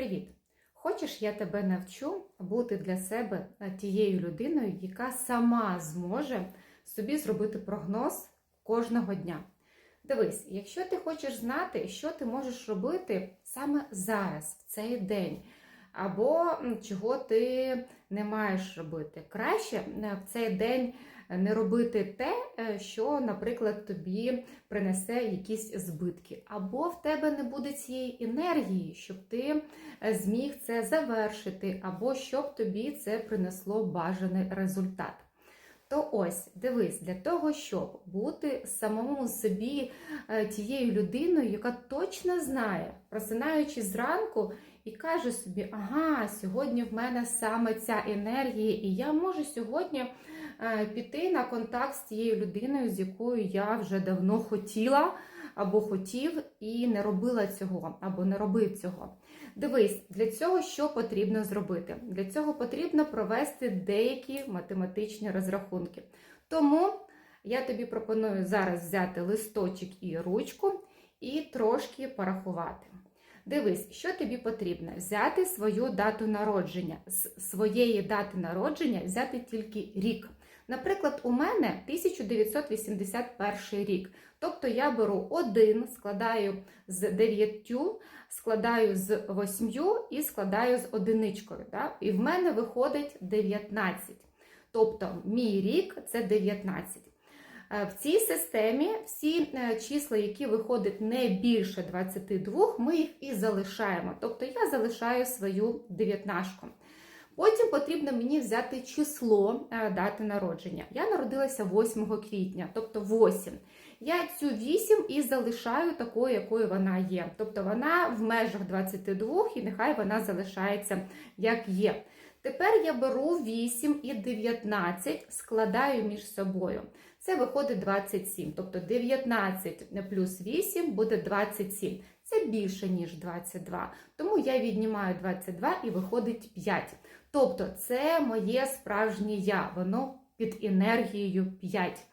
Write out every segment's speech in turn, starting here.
Привіт! Хочеш, я тебе навчу бути для себе е, тією людиною, яка сама зможе собі зробити прогноз кожного дня. Дивись, якщо ти хочеш знати, що ти можеш робити саме зараз, в цей день, або чого ти не маєш робити, краще е, в цей день не робити те, що, наприклад, тобі принесе якісь збитки, або в тебе не буде цієї енергії, щоб ти е, зміг це завершити, або щоб тобі це принесло бажаний результат. То ось, дивись, для того, щоб бути самому собі е, тією людиною, яка точно знає, просинаючись зранку, і каже собі: ага, сьогодні в мене саме ця енергія, і я можу сьогодні е, піти на контакт з тією людиною, з якою я вже давно хотіла або хотів і не робила цього, або не робив цього. Дивись, для цього що потрібно зробити? Для цього потрібно провести деякі математичні розрахунки. Тому я тобі пропоную зараз взяти листочок і ручку і трошки порахувати. Дивись, що тобі потрібно? Взяти свою дату народження. З своєї дати народження взяти тільки рік. Наприклад, у мене 1981 рік. Тобто я беру один, складаю з 9, складаю з 8 і складаю з одиничкою. Да? І в мене виходить 19. Тобто мій рік це 19. Е, В цій системі всі е, числа, які виходять не більше 22, ми їх і залишаємо. Тобто я залишаю свою дев'ятнашку. Потім потрібно мені взяти число е, дати народження. Я народилася 8 квітня, тобто 8. Я цю 8 і залишаю такою, якою вона є. Тобто вона в межах 22 і нехай вона залишається як є. Тепер я беру 8 і 19, складаю між собою. Це виходить 27. Тобто 19 плюс 8 буде 27. Це більше, ніж 22. Тому я віднімаю 22 і виходить 5. Тобто це моє справжнє я, воно під енергією 5.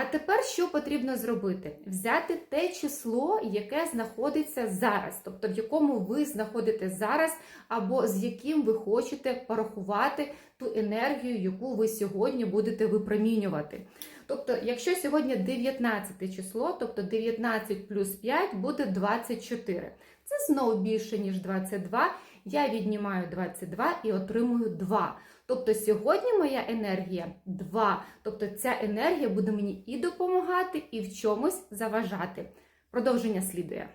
А тепер що потрібно зробити? Взяти те число, яке знаходиться зараз, тобто в якому ви знаходите зараз, або з яким ви хочете порахувати ту енергію, яку ви сьогодні будете випромінювати. Тобто, якщо сьогодні 19 число, тобто 19 плюс 5 буде 24. Це знову більше, ніж 22. Я віднімаю 22 і отримую 2. Тобто сьогодні моя енергія 2. Тобто ця енергія буде мені і допомагати, і в чомусь заважати. Продовження слідує.